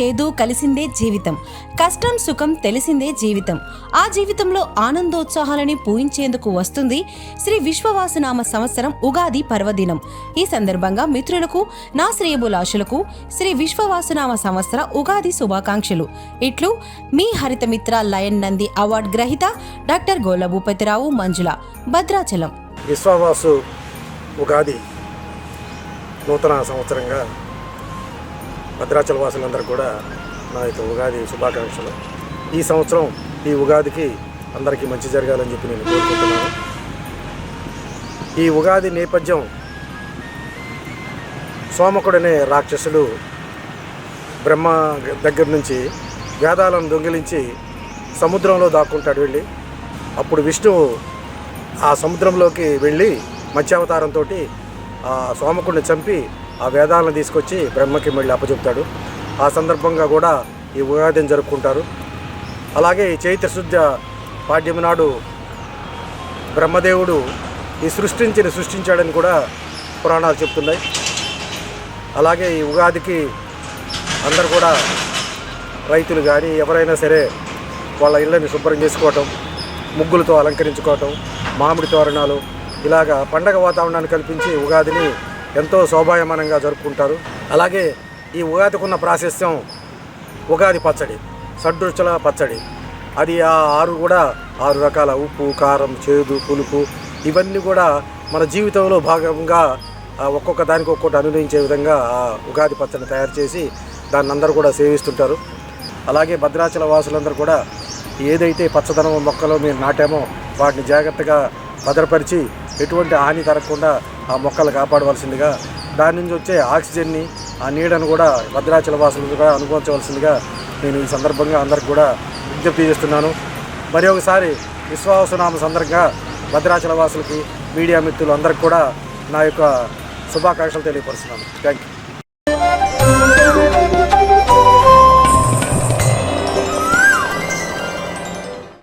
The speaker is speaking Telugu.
చేదు కలిసిందే జీవితం కష్టం సుఖం తెలిసిందే జీవితం. ఆ జీవితంలో ఆనందోత్సాహాలని పూయించేందుకు వస్తుంది శ్రీ విశ్వవాసనామ సంవత్సరం ఉగాది పర్వదినం. ఈ సందర్భంగా మిత్రులకు నా శ్రేయబులాషులకు శ్రీ విశ్వవాసనామ సంవత్సర ఉగాది శుభాకాంక్షలు. ఇట్లు మీ హరితమిత్ర లయన్ నంది అవార్డు గ్రహీత డాక్టర్ గోల భూపతిరావు మంజుల. భద్రాచలం. విశ్వవాసు ఉగాది నూతన సంవత్సరంగా భద్రాచల వాసులందరూ కూడా నా యొక్క ఉగాది శుభాకాంక్షలు. ఈ సంవత్సరం ఈ ఉగాదికి అందరికీ మంచి జరగాలని చెప్పి నేను కోరుకుంటున్నాను. ఈ ఉగాది నేపథ్యం సోమకుడనే రాక్షసుడు బ్రహ్మ దగ్గర నుంచి వేదాలను దొంగిలించి సముద్రంలో దాక్కుంటాడు వెళ్ళి. అప్పుడు విష్ణువు ఆ సముద్రంలోకి వెళ్ళి మత్స్యావతారంతో ఆ సోమకుడిని చంపి ఆ వేదాలను తీసుకొచ్చి బ్రహ్మకి మళ్ళీ అప్పచెప్తాడు. ఆ సందర్భంగా కూడా ఈ ఉగాదిని జరుపుకుంటారు. అలాగే ఈ చైత్ర శుద్ధ పాడ్యమి నాడు బ్రహ్మదేవుడు ఈ సృష్టించిని సృష్టించాడని కూడా పురాణాలు చెప్తున్నాయి. అలాగే ఈ ఉగాదికి అందరు కూడా రైతులు కానీ ఎవరైనా సరే వాళ్ళ ఇళ్ళని శుభ్రం చేసుకోవటం ముగ్గులతో అలంకరించుకోవటం మామిడి తోరణాలు ఇలాగా పండగ వాతావరణాన్ని కల్పించి ఉగాదిని ఎంతో శోభాయమానంగా జరుపుకుంటారు. అలాగే ఈ ఉగాదికి ఉన్న ప్రాశస్త్యం ఉగాది పచ్చడి షడ్రుచుల పచ్చడి. అది ఆ ఆరు కూడా ఆరు రకాల ఉప్పు కారం చేదు పులుపు ఇవన్నీ కూడా మన జీవితంలో భాగంగా ఒక్కొక్క దానికి ఒక్కొక్కటి అనుభవించే విధంగా ఆ ఉగాది పచ్చడిని తయారు చేసి దాన్ని అందరూ కూడా సేవిస్తుంటారు. అలాగే భద్రాచల వాసులందరూ కూడా ఏదైతే పచ్చదనం మొక్కలు మేము నాటామో వాటిని జాగ్రత్తగా భద్రపరిచి ఎటువంటి హాని తరగకుండా ఆ మొక్కలు కాపాడవలసిందిగా దాని నుంచి వచ్చే ఆక్సిజన్ని ఆ నీడను కూడా భద్రాచల వాసులు కూడా అనుభవించవలసిందిగా నేను ఈ సందర్భంగా అందరికి కూడా విజ్ఞప్తి చేస్తున్నాను. మరి ఒకసారి విశ్వాసనామ సందర్భంగా భద్రాచల వాసులకి మీడియా మిత్రులు అందరికి కూడా నా యొక్క శుభాకాంక్షలు తెలియపరుస్తున్నాను. Thank you